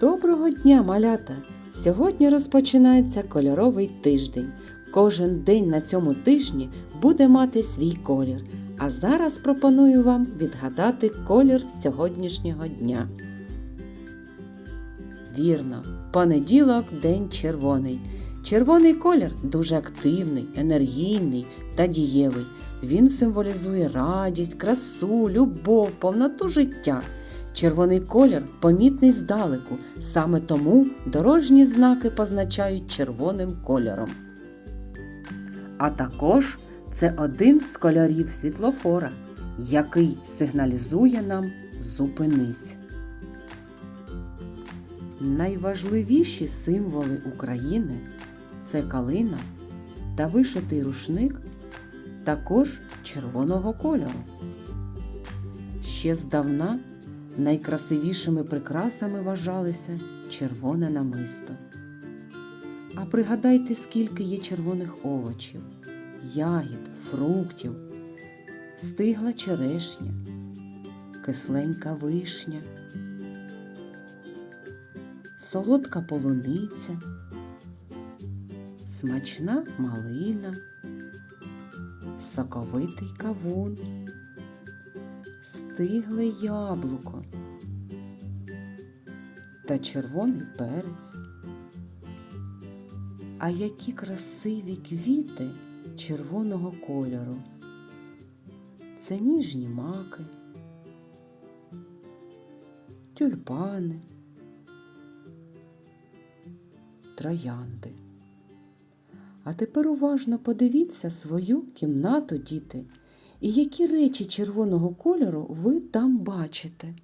Доброго дня, малята! Сьогодні розпочинається кольоровий тиждень. Кожен день на цьому тижні буде мати свій колір. А зараз пропоную вам відгадати колір сьогоднішнього дня. Вірно, понеділок день червоний. Червоний колір дуже активний, енергійний та дієвий. Він символізує радість, красу, любов, повноту життя. Червоний колір помітний здалеку, саме тому дорожні знаки позначають червоним кольором. А також це один з кольорів світлофора, який сигналізує нам зупинись. Найважливіші символи України це калина та вишитий рушник, також червоного кольору. Ще здавна найкрасивішими прикрасами вважалися червоне намисто. А пригадайте, скільки є червоних овочів, ягід, фруктів, стигла черешня, кисленька вишня, солодка полуниця, смачна малина, соковитий кавун стигле яблуко та червоний перець. А які красиві квіти червоного кольору. Це ніжні маки, тюльпани, троянди. А тепер уважно подивіться свою кімнату, діти. І які речі червоного кольору ви там бачите?